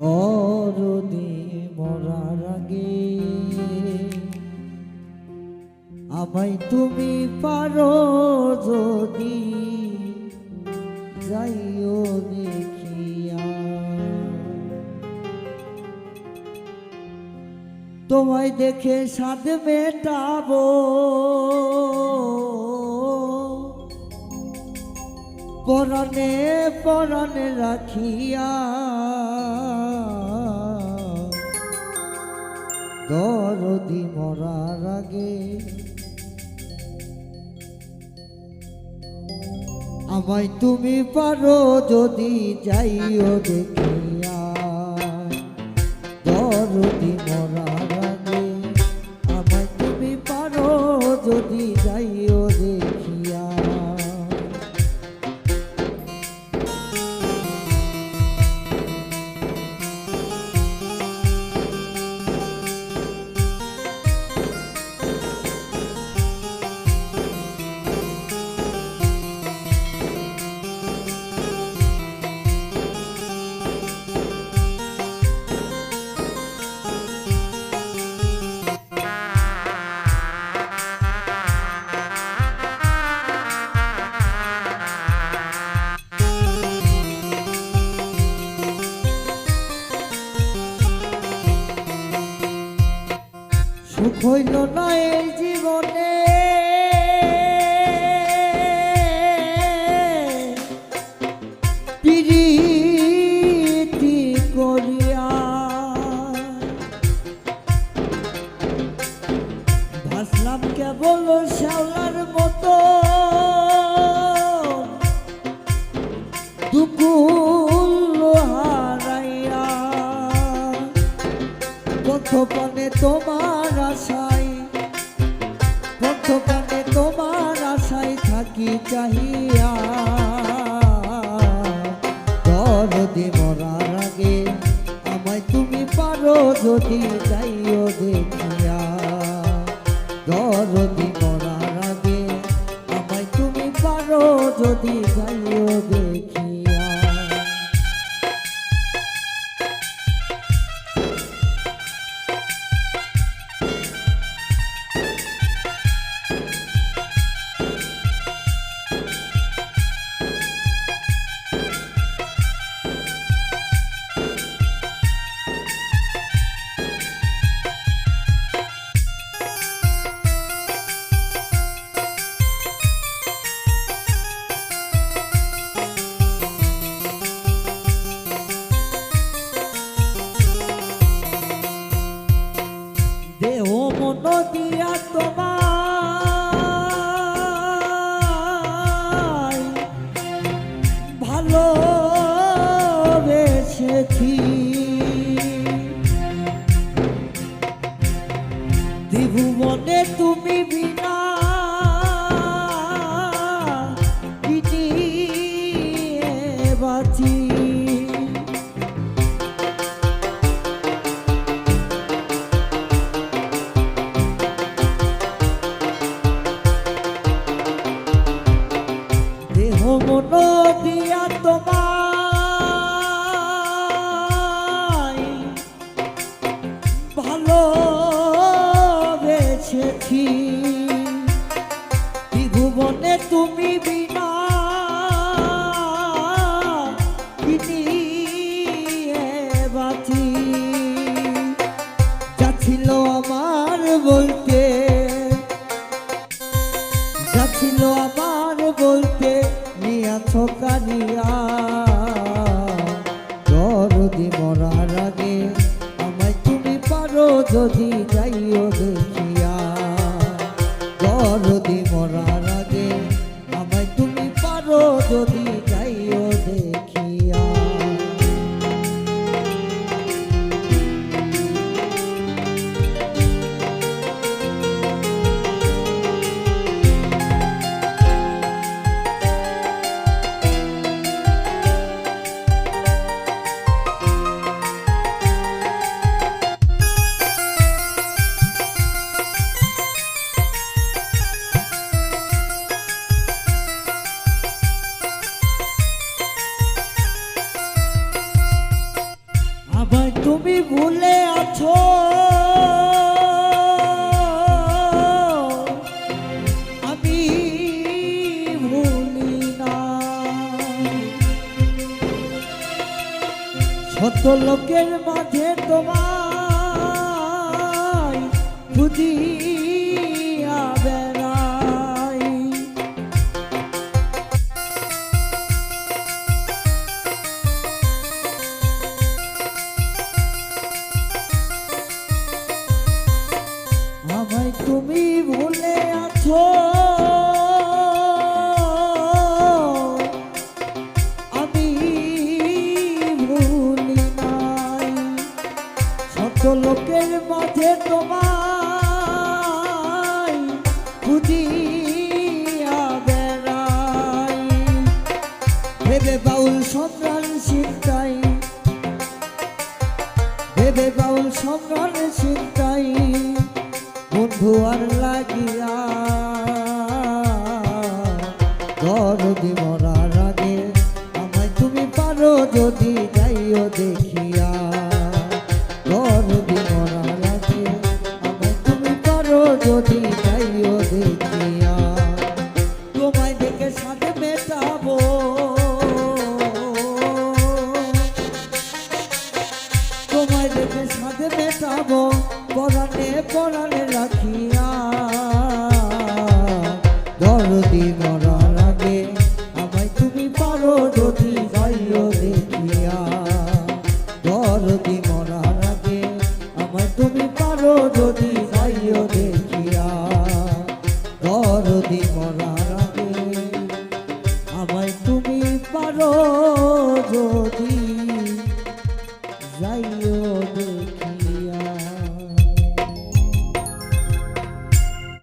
অরদি মরার আগে। আমায় তুমি পারো যদি যাইও দেখিয়া। তোমায় দেখে সাদ মেটাবো। পরনে পরনে রাখিয়া দরদি মরার আগে আমায় তুমি পারো যদি যাইও দেখিয়া সুখ হইল না এই জীবনে। কেবল শ্যাওলার পথপানে তোমার আশায় পথপানে তোমার আশায় থাকি চাহিয়া। দরদি মরার আগে আমায় তুমি পারো যদি যাইও দেখিয়া। দরদি মরার আগে আমায় তুমি পারো যদি যাইও দেখিয়া। ত্রিভুবনে তুমি বিনা 阶梯 ভুলে আছো? আমি লোকের মাঝে তোমায় খুঁজিয়া বেড়াই। তুমি ভুলে আছো। আমি ভুলি নাই। শত লোকের মাঝে তোমায় বেড়াই। ভেবে বাউল সম্রাট চিন্তাই ভেবে বাউল সম্রাট চিন্তাই বন্ধু আর লাগিয়া দরদি মরার আগে আমায় তুমি পারো যদি যাইও দেখিয়া যাইও